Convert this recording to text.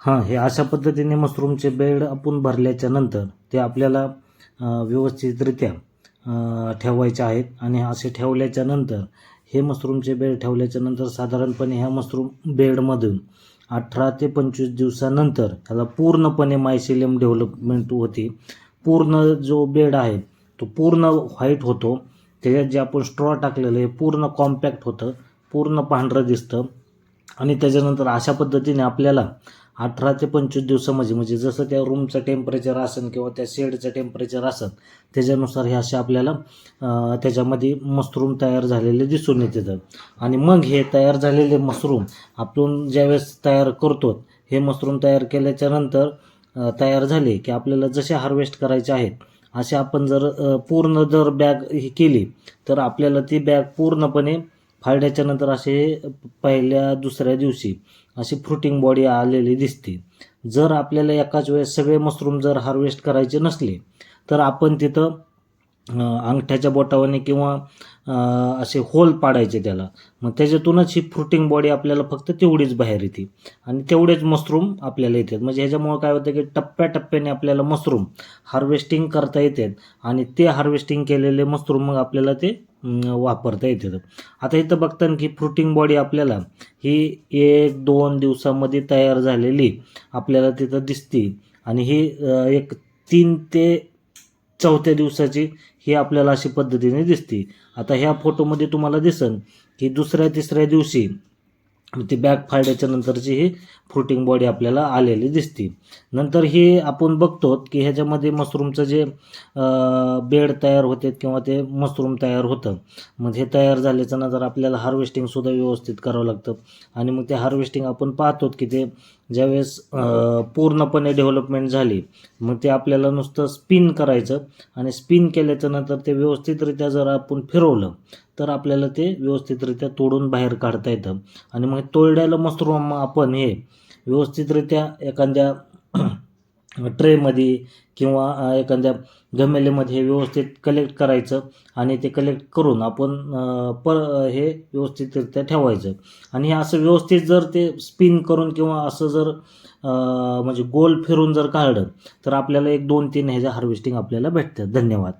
हां हे अशा पद्धतीने मशरूमचे बेड आपण भरल्याच्या नंतर ते आपल्याला व्यवस्थितरित्या ठेवायचे आहेत. आणि असे ठेवल्याच्या नंतर हे मशरूमचे बेड ठेवल्याच्या नंतर साधारणपणे ह्या मशरूम बेडमधून अठरा ते पंचवीस दिवसानंतर त्याला पूर्णपणे मायसिलियम डेव्हलपमेंट होते. पूर्ण जो बेड आहे तो पूर्ण व्हाईट होतो. त्याच्यात जे आपण स्ट्रॉ टाकलेलं आहे पूर्ण कॉम्पॅक्ट होतं. पूर्ण पांढरं दिसतं. आणि त्याच्यानंतर अशा पद्धतीने आपल्याला अठरा ते पंचवीस दिवसामध्ये म्हणजे, म्हणजे जसं त्या रूमचं टेम्परेचर असेल किंवा त्या शेडचं टेम्परेचर असेल त्याच्यानुसार हे असे आपल्याला त्याच्यामध्ये मशरूम तयार झालेले दिसून येतात आणि मग हे तयार झालेले मशरूम आपण ज्यावेळेस तयार करतो हे मशरूम तयार केल्याच्यानंतर तयार झाले की आपल्याला जसे हार्वेस्ट करायचे आहेत असे आपण जर पूर्ण जर बॅग ही केली तर आपल्याला ती बॅग पूर्णपणे फाळल्याच्या नंतर असे पहिल्या दुसऱ्या दिवशी अशी फ्रुटिंग बॉडी आलेली दिसते. जर आपल्याला एकाच वेळेस सगळे मशरूम जर हार्वेस्ट करायचे नसले तर आपण तिथं अंगठ्याच्या बोटावाने किंवा असे होल पाडायचे त्याला. मग त्याच्यातूनच ही फ्रुटिंग बॉडी आपल्याला फक्त तेवढीच बाहेर येते. आणि तेवढेच मशरूम आपल्याला येतात. म्हणजे ह्याच्यामुळं काय होतं की टप्प्याटप्प्याने आपल्याला मशरूम हार्वेस्टिंग करता येतात. आणि ते हार्वेस्टिंग केलेले मशरूम मग आपल्याला ते वापरता येतात आता इथं बघताना की फ्रुटिंग बॉडी आपल्याला ही एक दोन दिवसामध्ये तयार झालेली आपल्याला तिथं दिसते. आणि ही एक तीन ते चौथ्या दिवसाची ही आपल्याला अशी पद्धतीने दिसते. आता ह्या फोटोमध्ये तुम्हाला दिसन की दुसऱ्या तिसऱ्या दिवशी ती बॅग फायड्याच्या नंतरची ही फ्रुटिंग बॉडी आपल्याला आलेली दिसते. नंतर ही आपण बघतो की ह्याच्यामध्ये मशरूमचं जे बेड तयार होते किंवा ते मशरूम तयार होतं. मग हे तयार झाल्याच्यानंतर आपल्याला हार्वेस्टिंगसुद्धा व्यवस्थित करावं लागतं. आणि मग ते हार्वेस्टिंग आपण पाहतो की ते ज्यावेळेस पूर्णपणे डेव्हलपमेंट झाली मग ते आपल्याला नुसतं स्पिन करायचं आणि स्पिन केल्याच्यानंतर ते व्यवस्थितरित्या जर आपण फिरवलं तर आपल्याला ते व्यवस्थितरित्या तोडून बाहेर काढता येतं. आणि मग तोडलेलं मशरूम आपण हे व्यवस्थितरित्या एखाद्या ट्रेमध्ये किंवा एखाद्या गमेलेमध्ये हे व्यवस्थित कलेक्ट करायचं आणि ते कलेक्ट करून आपण पर हे व्यवस्थितरित्या ठेवायचं. आणि हे असं व्यवस्थित जर ते स्पिन करून किंवा असं जर म्हणजे गोल फिरून जर काढलं तर आपल्याला एक दोन तीन ह्याच्या हार्वेस्टिंग आपल्याला भेटतं धन्यवाद.